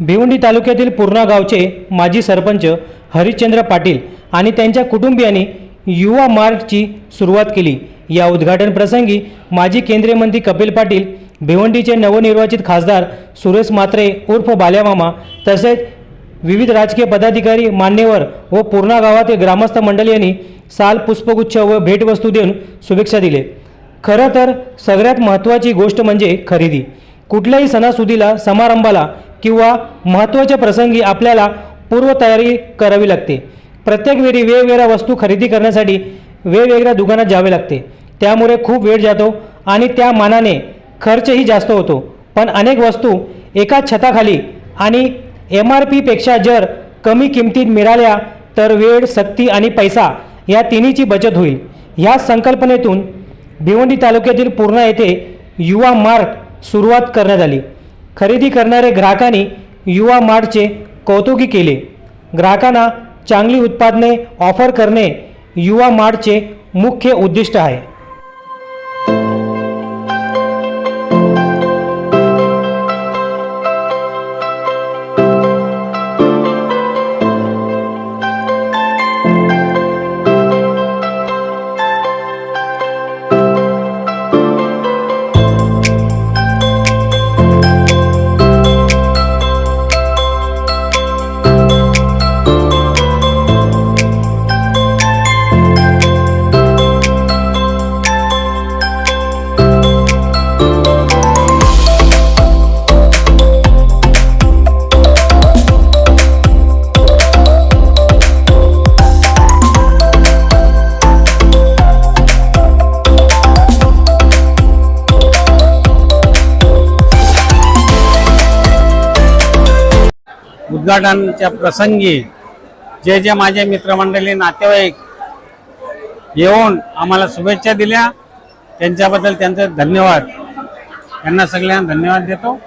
भिवंडी तालुक्यातील पूर्णा गावचे माजी सरपंच हरिश्चंद्र पाटील आणि त्यांच्या कुटुंबियांनी युवा मार्गची सुरुवात केली. या उद्घाटन प्रसंगी माजी केंद्रीय मंत्री कपिल पाटील भिवंडीचे नवनिर्वाचित खासदार सुरेश मात्रे उर्फ बाल्यामामा तसेच विविध राजकीय पदाधिकारी मान्यवर व पूर्णा गावातील ग्रामस्थ मंडळी यांनी साल पुष्पगुच्छ व भेटवस्तू देऊन शुभेच्छा दिले. खरं तर सगळ्यात महत्त्वाची गोष्ट म्हणजे खरेदी. कुठल्याही सणासुदीला समारंभाला किंवा महत्त्वाच्या प्रसंगी आपल्याला पूर्वतयारी करावी लागते. प्रत्येक वेळी वेगवेगळ्या वस्तू खरेदी करण्यासाठी वेगवेगळ्या दुकानात जावे लागते. त्यामुळे खूप वेळ जातो आणि त्या मानाने खर्चही जास्त होतो. पण अनेक वस्तू एका छताखाली आणि एम आर पीपेक्षा जर कमी किमतीत मिळाल्या तर वेळ सक्ती आणि पैसा या तिन्हीची बचत होईल. ह्या संकल्पनेतून भिवंडी तालुक्यातील पूर्णा येथे युवा मार्ट सुरुवात करण्यात आली. खरेदी करणाऱ्या ग्राहकांनी युवा मार्टचे कौतुकी केले. ग्राहकांना चांगली उत्पादने ऑफर करणे युवा मार्टचे मुख्य उद्दिष्ट आहे. उद्घाटनच्या प्रसंगी जे जे माझे मित्रमंडळी नातेवाईक येऊन आम्हाला शुभेच्छा दिल्या त्यांच्याबद्दल त्यांचे धन्यवाद. यांना सगळ्यांना धन्यवाद देतो.